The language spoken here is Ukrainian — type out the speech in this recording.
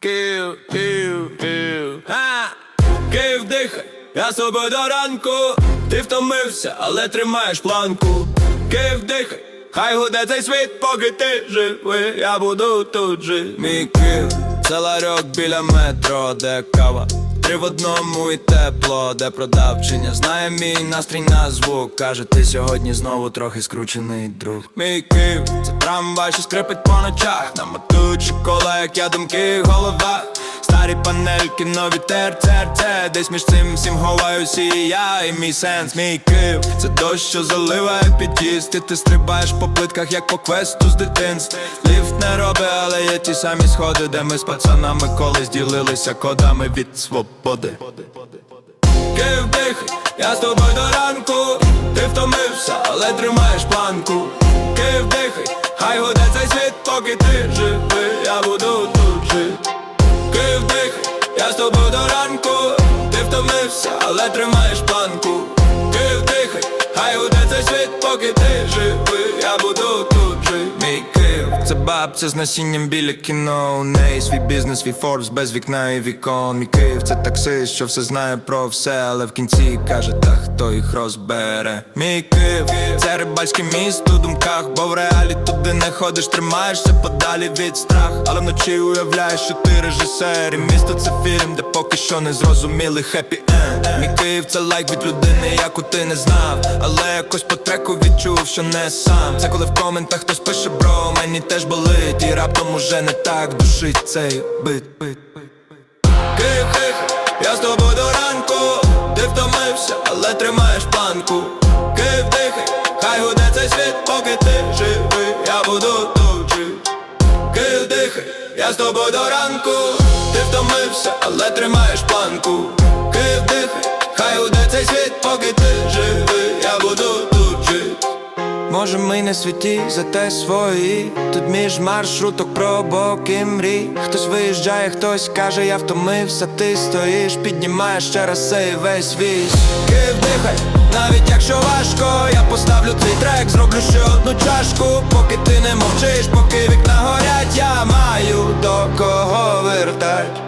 Київ, Київ, Київ, а Київ дихай, я тобою до ранку. Ти втомився, але тримаєш планку. Київ дихай, хай гуде цей світ, поки ти живий, я буду тут жити. Мій Київ, це ларьок біля метро, де кава Три в одному і тепло, де продавчиня Знає мій настрій на звук. Каже, ти сьогодні знову трохи скручений друг. Мій Київ, це трамвай, що скрипить по ночах. Намотуючи кола, як я думки в головах Старі панельки, нові ТРЦ, Десь між цим всім ховаюся і я, і мій сенс, мій Київ Це дощ, що заливає під'їзд. І ти стрибаєш по плитках, як по квесту з дитинства. Ліфт не робить, ті самі сходи, де ми з пацанами колись ділилися кодами від свободи. Київ дихай, я з тобою до ранку. Ти втомився, але тримаєш планку. Київ дихай, хай гуде цей світ, поки ти живий, я буду тут жити. Київ дихай, я з тобою до ранку. Ти втомився, але тримаєш планку. Київ дихай, хай гуде цей світ, поки ти живий, я буду тут це бабця з насінням біля кіно. У неї свій бізнес, свій форбс без вікна і вікон. Мій Київ це таксист, що все знає про все, але в кінці каже, та хто їх розбере? Мій Київ, це рибальське місто у думках, бо в реалі туди не ходиш, тримаєшся подалі від страх Але вночі уявляєш, що ти режисер І місто це фільм, де поки що не зрозуміли хеппі енд. Мій Київ це лайк від людини, яку ти не знав. Але якось по треку відчув, що не сам. Це коли в коментах хтось пише, бро, мені теж болить І раптом уже не так душить цей бит. Київ, Київ, я з тобою до ранку Ти втомився, але тримаєш планку. Київ, дихай, хай гуде цей світ, поки ти живий, я буду тут жити Київ, дихай, я з тобою до ранку Ти втомився, але тримаєш планку. Київ, дихай, Може ми не світі, зате свої? Тут між маршруток пробок і мрій. Хтось виїжджає, хтось каже, я втомився, ти стоїш, піднімаєш ще раз цей весь віз Київ дихай, навіть якщо важко, я поставлю твій трек, зроблю ще одну чашку, поки ти не мовчиш, поки вікна горять, я маю до кого вертать